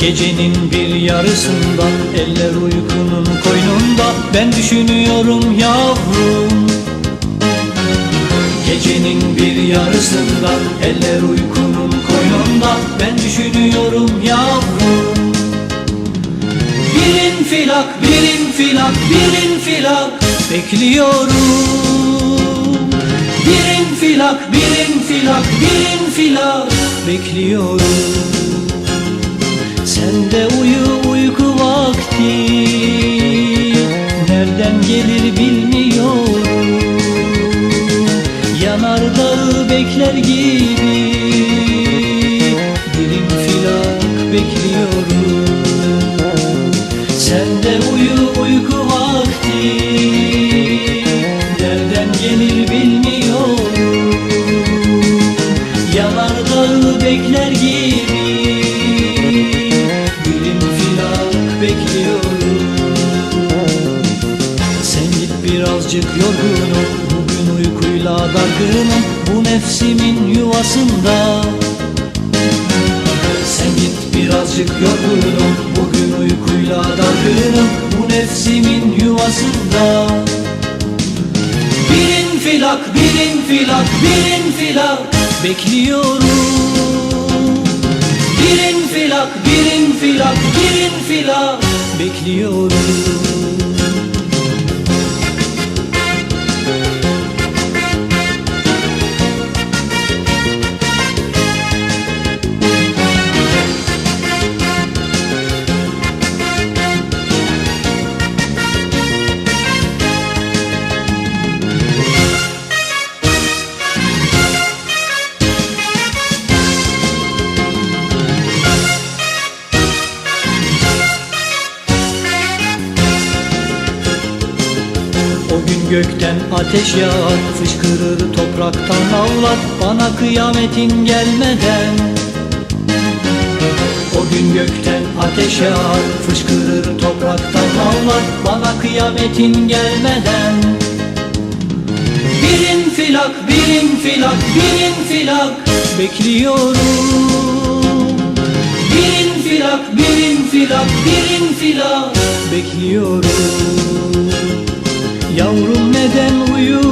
Gecenin bir yarısında Eller uykunun koynunda. Ben düşünüyorum yavrum. Gecenin bir yarısında Eller uykunun koynunda. Ben düşünüyorum yavrum. Bir infilak, bir infilak, bir infilak Bekliyorum. Bir infilak, bir infilak, bir infilak Bekliyorum bekler gibi. Bir infilak bekliyorum. Sen de uyu uyku vakti. Nereden gelir bilmiyorum. Yanardağı bekler gibi. Bir infilak bekliyorum birazcık yorgunum. Bugün uykuyla dargınım Bu nefsimin yuvasında. Sen git birazcık yorgunum Bugün uykuyla dargınım Bu nefsimin yuvasında. Bir infilak, bir infilak, bir infilak Bekliyorum. Bir infilak, bir infilak, bir infilak Bekliyorum gökten ateş yağar Fışkırır topraktan ağlar Bana kıyametin gelmeden. O gün gökten ateş yağar Fışkırır topraktan ağlar Bana kıyametin gelmeden. Bir infilak, bir infilak, bir infilak Bekliyorum. Bir infilak, bir infilak, bir infilak Bekliyorum. Yavrum Then we'll.